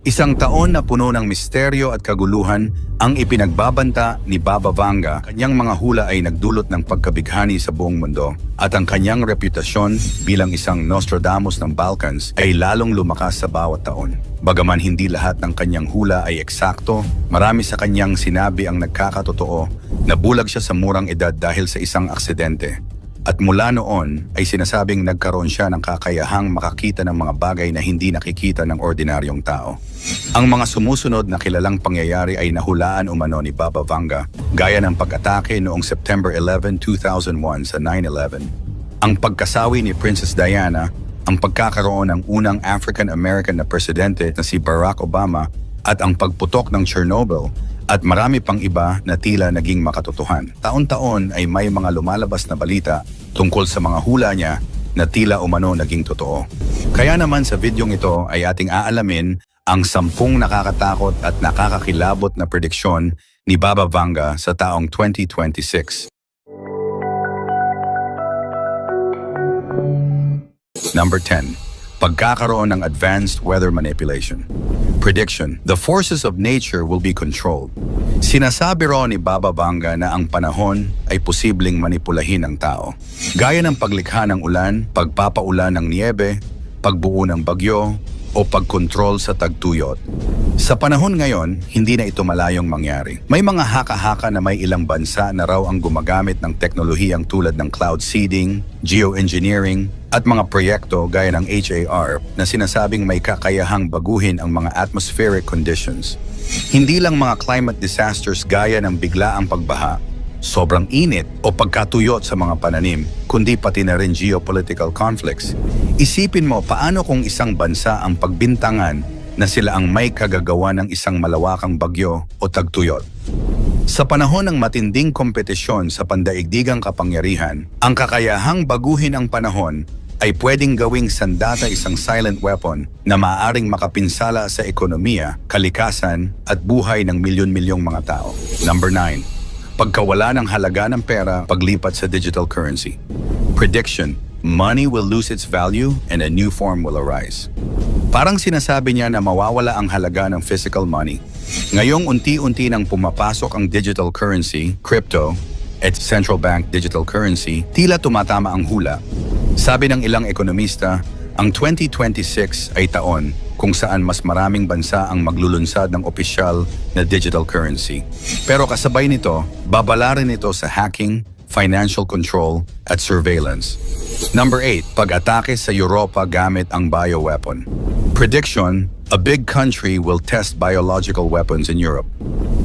Isang taon na puno ng misteryo at kaguluhan ang ipinagbabanta ni Baba Vanga. Kanyang mga hula ay nagdulot ng pagkabighani sa buong mundo at ang kanyang reputasyon bilang isang Nostradamus ng Balkans ay lalong lumakas sa bawat taon. Bagaman hindi lahat ng kanyang hula ay eksakto, marami sa kanyang sinabi ang nagkakatotoo na bulag siya sa murang edad dahil sa isang aksidente. At mula noon ay sinasabing nagkaroon siya ng kakayahang makakita ng mga bagay na hindi nakikita ng ordinaryong tao. Ang mga sumusunod na kilalang pangyayari ay nahulaan umano ni Baba Vanga gaya ng pag-atake noong September 11, 2001 sa 9-11. Ang pagkasawi ni Princess Diana, ang pagkakaroon ng unang African-American na presidente na si Barack Obama at ang pagputok ng Chernobyl at marami pang iba na tila naging makatotohan. Taon-taon ay may mga lumalabas na balita tungkol sa mga hula niya na tila umano naging totoo. Kaya naman sa videong ito ay ating aalamin ang sampung nakakatakot at nakakakilabot na prediksyon ni Baba Vanga sa taong 2026. Number 10. Pagkakaroon ng advanced weather manipulation. Prediction. The forces of nature will be controlled. Sinasabi raw ni Baba Vanga na ang panahon ay posibleng manipulahin ng tao. Gaya ng paglikha ng ulan, pagpapaulan ng niebe, pagbuo ng bagyo, o pagkontrol sa tagtuyot. Sa panahon ngayon, hindi na ito malayong mangyari. May mga haka-haka na may ilang bansa na raw ang gumagamit ng teknolohiyang tulad ng cloud seeding, geoengineering, at mga proyekto gaya ng HAR na sinasabing may kakayahang baguhin ang mga atmospheric conditions. Hindi lang mga climate disasters gaya ng biglaang pagbaha, sobrang init o pagkatuyot sa mga pananim, kundi pati na rin geopolitical conflicts. Isipin mo paano kung isang bansa ang pagbintangan na sila ang may kagagawa ng isang malawakang bagyo o tagtuyot. Sa panahon ng matinding kompetisyon sa pandaigdigang kapangyarihan, ang kakayahang baguhin ang panahon ay pwedeng gawing sandata isang silent weapon na maaaring makapinsala sa ekonomiya, kalikasan at buhay ng milyon-milyong mga tao. Number 9 pagkawala ng halaga ng pera paglipat sa digital currency. Prediction, money will lose its value and a new form will arise. Parang sinasabi niya na mawawala ang halaga ng physical money. Ngayong unti-unti nang pumapasok ang digital currency, crypto, at central bank digital currency, tila tumatama ang hula. Sabi ng ilang ekonomista, ang 2026 ay taon kung saan mas maraming bansa ang maglulunsad ng opisyal na digital currency. Pero kasabay nito, babala rin ito sa hacking, financial control, at surveillance. Number 8, pag-atake sa Europa gamit ang bioweapon. Prediction, a big country will test biological weapons in Europe.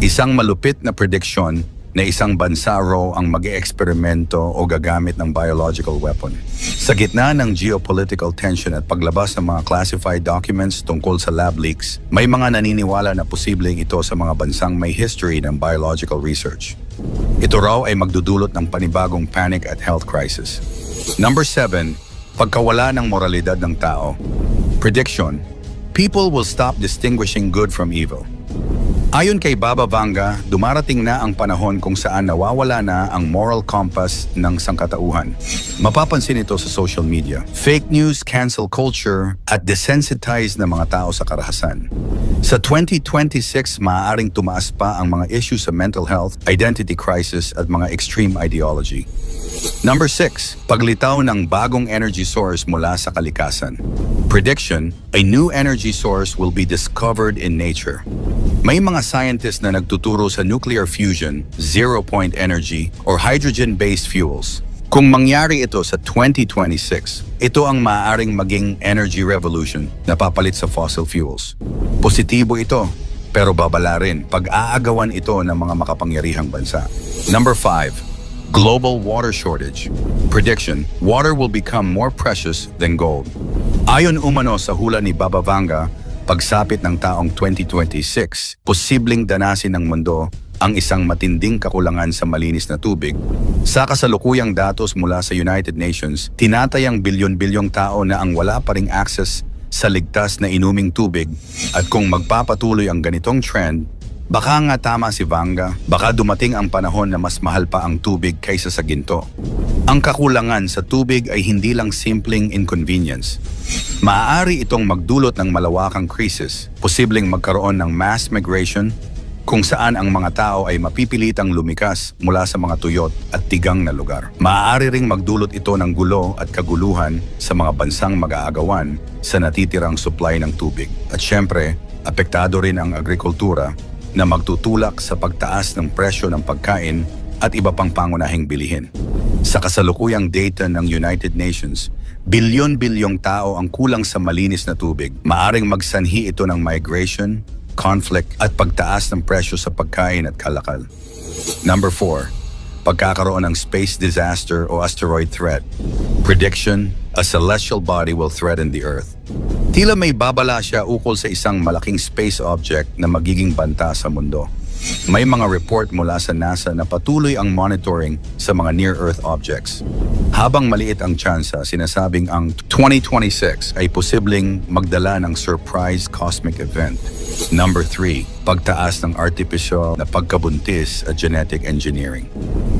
Isang malupit na prediction na isang bansa raw ang mag eksperimento o gagamit ng biological weapon. Sa gitna ng geopolitical tension at paglabas ng mga classified documents tungkol sa lab leaks, may mga naniniwala na posibleng ito sa mga bansang may history ng biological research. Ito raw ay magdudulot ng panibagong panic at health crisis. Number 7. Pagkawala ng moralidad ng tao. Prediction. People will stop distinguishing good from evil. Ayon kay Baba Vanga, dumarating na ang panahon kung saan nawawala na ang moral compass ng sangkatauhan. Mapapansin ito sa social media. Fake news, cancel culture, at desensitized na mga tao sa karahasan. Sa 2026, maaaring tumaas pa ang mga issues sa mental health, identity crisis at mga extreme ideology. Number 6. Paglitaw ng bagong energy source mula sa kalikasan. Prediction, a new energy source will be discovered in nature. May mga scientists na nagtuturo sa nuclear fusion, zero-point energy, or hydrogen-based fuels. Kung mangyari ito sa 2026, ito ang maaaring maging energy revolution na papalit sa fossil fuels. Positibo ito, pero babala rin pag aagawan ito ng mga makapangyarihang bansa. Number 5. Global water shortage. Prediction, water will become more precious than gold. Ayon umano sa hula ni Baba Vanga, pagsapit ng taong 2026, posibleng danasin ng mundo ang isang matinding kakulangan sa malinis na tubig. Sa kasalukuyang datos mula sa United Nations, tinatayang bilyon-bilyong tao na ang wala pa ring access sa ligtas na inuming tubig at kung magpapatuloy ang ganitong trend, Baka nga tama si Vanga, baka dumating ang panahon na mas mahal pa ang tubig kaysa sa ginto. Ang kakulangan sa tubig ay hindi lang simpleng inconvenience. Maaari itong magdulot ng malawakang krisis, posibleng magkaroon ng mass migration, kung saan ang mga tao ay mapipilitang lumikas mula sa mga tuyot at tigang na lugar. Maaari ring magdulot ito ng gulo at kaguluhan sa mga bansang mag-aagawan sa natitirang supply ng tubig. At syempre, apektado rin ang agrikultura na magtutulak sa pagtaas ng presyo ng pagkain at iba pang pangunahing bilihin. Sa kasalukuyang data ng United Nations, bilyon-bilyong tao ang kulang sa malinis na tubig. Maaring magsanhi ito ng migration, conflict at pagtaas ng presyo sa pagkain at kalakal. Number 4. Pagkakaroon ng space disaster o asteroid threat. Prediction, a celestial body will threaten the Earth. Tila may babala siya ukol sa isang malaking space object na magiging banta sa mundo. May mga report mula sa NASA na patuloy ang monitoring sa mga near-Earth objects. Habang maliit ang tsansa, sinasabing ang 2026 ay posibleng magdala ng surprise cosmic event. Number 3, pagtaas ng artificial na pagkabuntis at genetic engineering.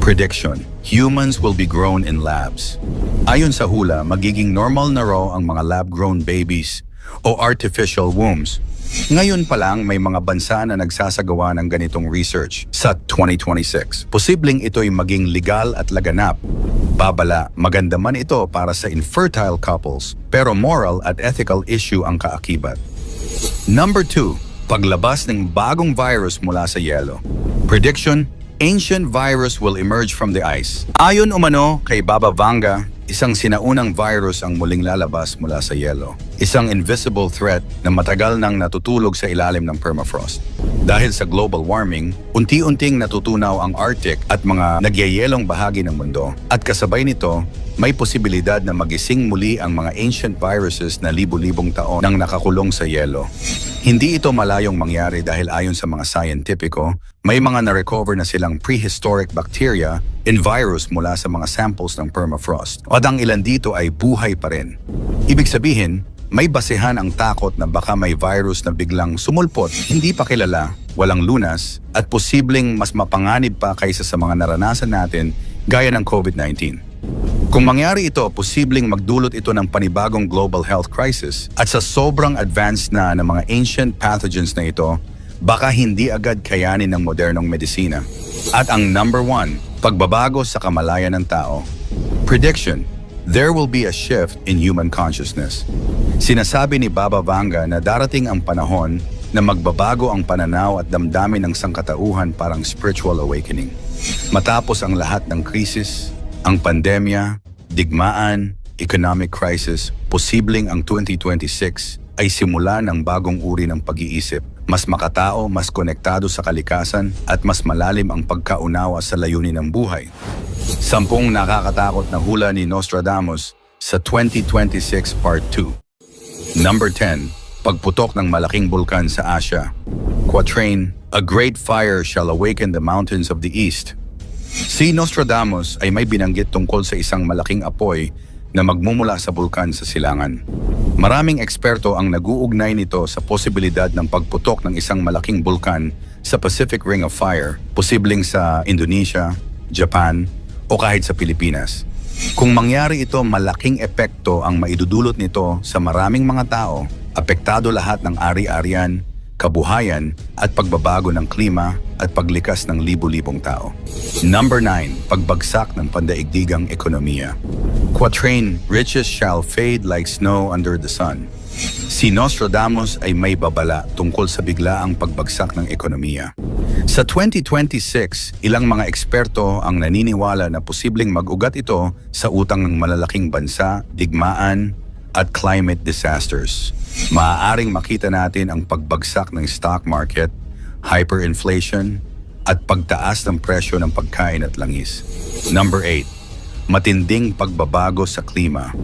Prediction, humans will be grown in labs. Ayon sa hula, magiging normal na raw ang mga lab-grown babies o artificial wombs. Ngayon pa lang may mga bansa na nagsasagawa ng ganitong research sa 2026. Posibleng ito'y maging legal at laganap. Babala, maganda man ito para sa infertile couples, pero moral at ethical issue ang kaakibat. Number 2, paglabas ng bagong virus mula sa yelo. Prediction, ancient virus will emerge from the ice. Ayon umano kay Baba Vanga, isang sinaunang virus ang muling lalabas mula sa yelo. Isang invisible threat na matagal nang natutulog sa ilalim ng permafrost. Dahil sa global warming, unti-unting natutunaw ang Arctic at mga nagyayelong bahagi ng mundo. At kasabay nito, may posibilidad na magising muli ang mga ancient viruses na libu-libong taon nang nakakulong sa yelo. Hindi ito malayong mangyari dahil ayon sa mga scientifico, may mga na-recover na silang prehistoric bacteria and virus mula sa mga samples ng permafrost. At ang ilan dito ay buhay pa rin. Ibig sabihin, may basehan ang takot na baka may virus na biglang sumulpot, hindi pa kilala, walang lunas, at posibleng mas mapanganib pa kaysa sa mga naranasan natin gaya ng COVID-19. Kung mangyari ito, posibleng magdulot ito ng panibagong global health crisis at sa sobrang advanced na ng mga ancient pathogens na ito, baka hindi agad kayanin ng modernong medisina. At ang number one, pagbabago sa kamalayan ng tao. Prediction, there will be a shift in human consciousness. Sinasabi ni Baba Vanga na darating ang panahon na magbabago ang pananaw at damdamin ng sangkatauhan parang spiritual awakening. Matapos ang lahat ng krisis, ang pandemya, digmaan, economic crisis, posibleng ang 2026 ay simula ng bagong uri ng pag-iisip, mas makatao, mas konektado sa kalikasan at mas malalim ang pagkaunawa sa layunin ng buhay. Sampung nakakatakot na hula ni Nostradamus sa 2026 Part 2. Number 10. Pagputok ng malaking bulkan sa Asia. Quatrain, A great fire shall awaken the mountains of the east. Si Nostradamus ay may binanggit tungkol sa isang malaking apoy na magmumula sa bulkan sa silangan. Maraming eksperto ang naguugnay nito sa posibilidad ng pagputok ng isang malaking bulkan sa Pacific Ring of Fire, posibleng sa Indonesia, Japan, o kahit sa Pilipinas. Kung mangyari ito, malaking epekto ang maidudulot nito sa maraming mga tao, apektado lahat ng ari-arian, kabuhayan at pagbabago ng klima at paglikas ng libu-libong tao. Number 9. Pagbagsak ng pandaigdigang ekonomiya. Quatrain, riches shall fade like snow under the sun. Si Nostradamus ay may babala tungkol sa biglaang pagbagsak ng ekonomiya. Sa 2026, ilang mga eksperto ang naniniwala na posibleng mag-ugat ito sa utang ng malalaking bansa, digmaan, at climate disasters. Maaaring makita natin ang pagbagsak ng stock market, hyperinflation, at pagtaas ng presyo ng pagkain at langis. Number 8. Matinding pagbabago sa klima.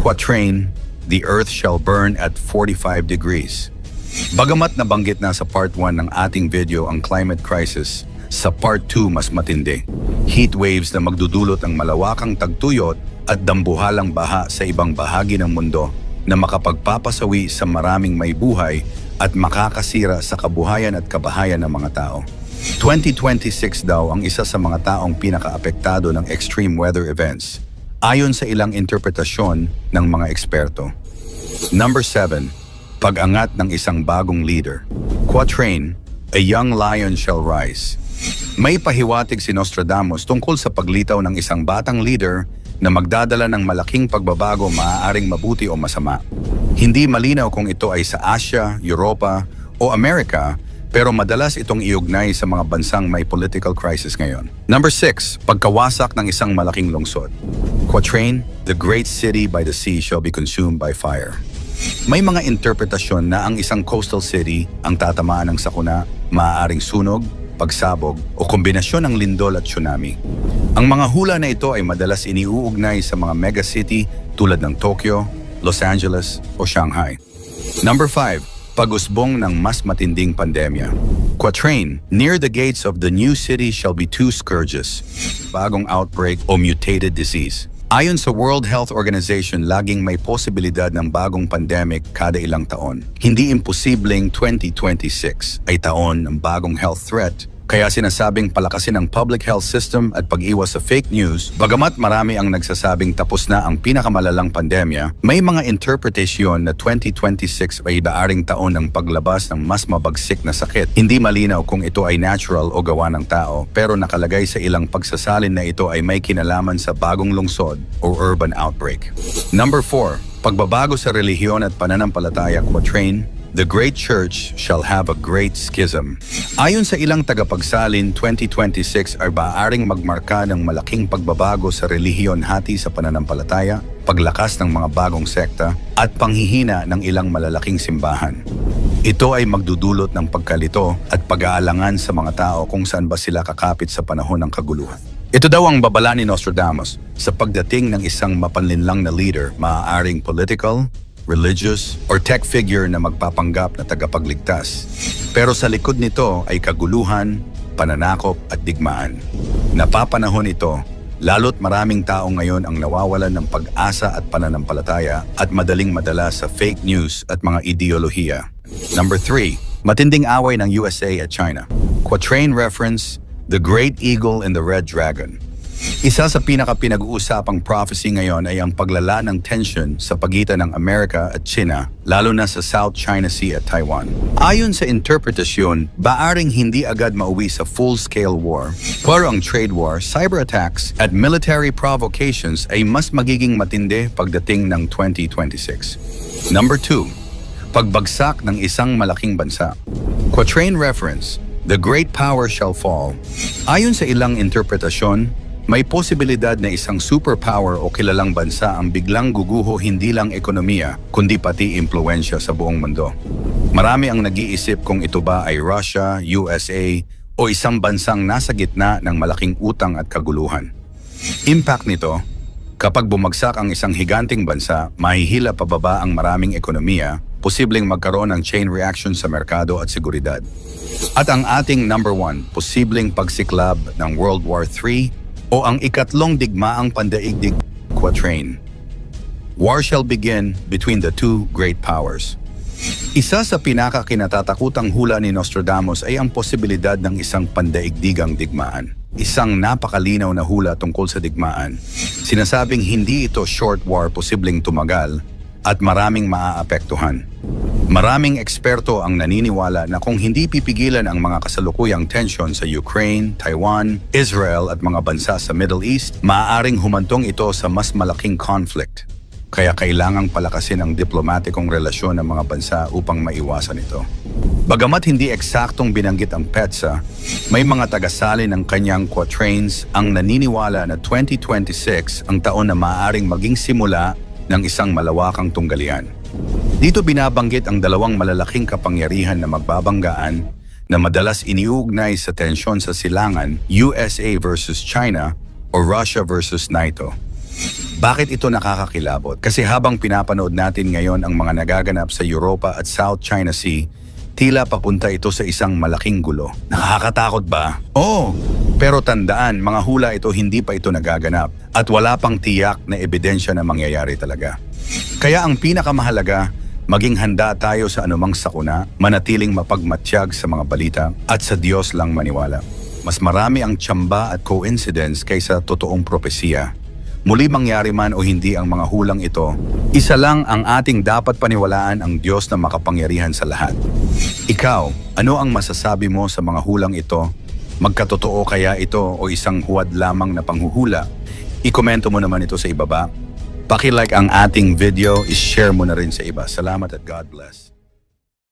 Quatrain, the earth shall burn at 45 degrees. Bagamat nabanggit na sa part 1 ng ating video ang climate crisis, sa part 2 mas matindi. Heat waves na magdudulot ng malawakang tagtuyot at dambuhalang baha sa ibang bahagi ng mundo na makapagpapasawi sa maraming may buhay at makakasira sa kabuhayan at kabahayan ng mga tao. 2026 daw ang isa sa mga taong pinakaapektado ng extreme weather events, ayon sa ilang interpretasyon ng mga eksperto. Number 7. Pag-angat ng isang bagong leader. Quatrain, A young lion shall rise. May pahiwatig si Nostradamus tungkol sa paglitaw ng isang batang leader na magdadala ng malaking pagbabago maaaring mabuti o masama. Hindi malinaw kung ito ay sa Asia, Europa o Amerika pero madalas itong iugnay sa mga bansang may political crisis ngayon. Number 6. Pagkawasak ng isang malaking lungsod. Quatrain, The great city by the sea shall be consumed by fire. May mga interpretasyon na ang isang coastal city ang tatamaan ng sakuna, maaaring sunog, pagsabog o kombinasyon ng lindol at tsunami. Ang mga hula na ito ay madalas iniuugnay sa mga megacity tulad ng Tokyo, Los Angeles o Shanghai. Number 5. Pag-usbong ng mas matinding pandemya. Quatrain, Near the gates of the new city shall be two scourges, bagong outbreak o mutated disease. Ayon sa World Health Organization, laging may posibilidad ng bagong pandemic kada ilang taon. Hindi imposibleng 2026 ay taon ng bagong health threat kaya sinasabing palakasin ang public health system at pag-iwas sa fake news, bagamat marami ang nagsasabing tapos na ang pinakamalalang pandemya, may mga interpretasyon na 2026 ay daaring taon ng paglabas ng mas mabagsik na sakit. Hindi malinaw kung ito ay natural o gawa ng tao, pero nakalagay sa ilang pagsasalin na ito ay may kinalaman sa bagong lungsod o urban outbreak. Number 4. Pagbabago sa relihiyon at pananampalataya quatrain, The great church shall have a great schism. Ayon sa ilang tagapagsalin, 2026 ay baaring magmarka ng malaking pagbabago sa relihiyon hati sa pananampalataya, paglakas ng mga bagong sekta, at panghihina ng ilang malalaking simbahan. Ito ay magdudulot ng pagkalito at pag-aalangan sa mga tao kung saan ba sila kakapit sa panahon ng kaguluhan. Ito daw ang babala ni Nostradamus sa pagdating ng isang mapanlinlang na leader, maaaring political, religious, or tech figure na magpapanggap na tagapagligtas. Pero sa likod nito ay kaguluhan, pananakop at digmaan. Napapanahon ito, lalo't maraming tao ngayon ang nawawalan ng pag-asa at pananampalataya at madaling madala sa fake news at mga ideolohiya. Number 3. Matinding away ng USA at China. Quatrain reference, The Great Eagle and the Red Dragon. Isa sa pinaka-pinag-uusapang prophecy ngayon ay ang paglala ng tension sa pagitan ng Amerika at China, lalo na sa South China Sea at Taiwan. Ayon sa interpretasyon, baaring hindi agad mauwi sa full-scale war. Pero ang trade war, cyber attacks at military provocations ay mas magiging matindi pagdating ng 2026. Number 2. Pagbagsak ng isang malaking bansa. Quatrain reference, The great power shall fall. Ayon sa ilang interpretasyon, may posibilidad na isang superpower o kilalang bansa ang biglang guguho hindi lang ekonomiya, kundi pati impluensya sa buong mundo. Marami ang nag-iisip kung ito ba ay Russia, USA, o isang bansang nasa gitna ng malaking utang at kaguluhan. Impact nito, kapag bumagsak ang isang higanting bansa, mahihila pababa ang maraming ekonomiya, posibleng magkaroon ng chain reaction sa merkado at seguridad. At ang ating number one, posibleng pagsiklab ng World War III o ang ikatlong digmaang pandaigdig quatrain. War shall begin between the two great powers. Isa sa pinakakinatatakutang hula ni Nostradamus ay ang posibilidad ng isang pandaigdigang digmaan. Isang napakalinaw na hula tungkol sa digmaan. Sinasabing hindi ito short war posibleng tumagal at maraming maaapektuhan. Maraming eksperto ang naniniwala na kung hindi pipigilan ang mga kasalukuyang tensyon sa Ukraine, Taiwan, Israel at mga bansa sa Middle East, maaaring humantong ito sa mas malaking conflict. Kaya kailangang palakasin ang diplomatikong relasyon ng mga bansa upang maiwasan ito. Bagamat hindi eksaktong binanggit ang PETSA, may mga tagasali ng kanyang quatrains ang naniniwala na 2026 ang taon na maaaring maging simula ng isang malawakang tunggalian. Dito binabanggit ang dalawang malalaking kapangyarihan na magbabanggaan na madalas iniugnay sa tensyon sa silangan USA versus China o Russia versus NATO. Bakit ito nakakakilabot? Kasi habang pinapanood natin ngayon ang mga nagaganap sa Europa at South China Sea, tila papunta ito sa isang malaking gulo. Nakakatakot ba? Oo. Pero tandaan, mga hula ito hindi pa ito nagaganap at wala pang tiyak na ebidensya na mangyayari talaga. Kaya ang pinakamahalaga, Maging handa tayo sa anumang sakuna, manatiling mapagmatyag sa mga balita, at sa Diyos lang maniwala. Mas marami ang tsamba at coincidence kaysa totoong propesiya. Muli mangyari man o hindi ang mga hulang ito, isa lang ang ating dapat paniwalaan ang Diyos na makapangyarihan sa lahat. Ikaw, ano ang masasabi mo sa mga hulang ito? Magkatotoo kaya ito o isang huwad lamang na panghuhula? I-komento mo naman ito sa ibaba. Paki-like ang ating video, i-share mo na rin sa iba. Salamat at God bless.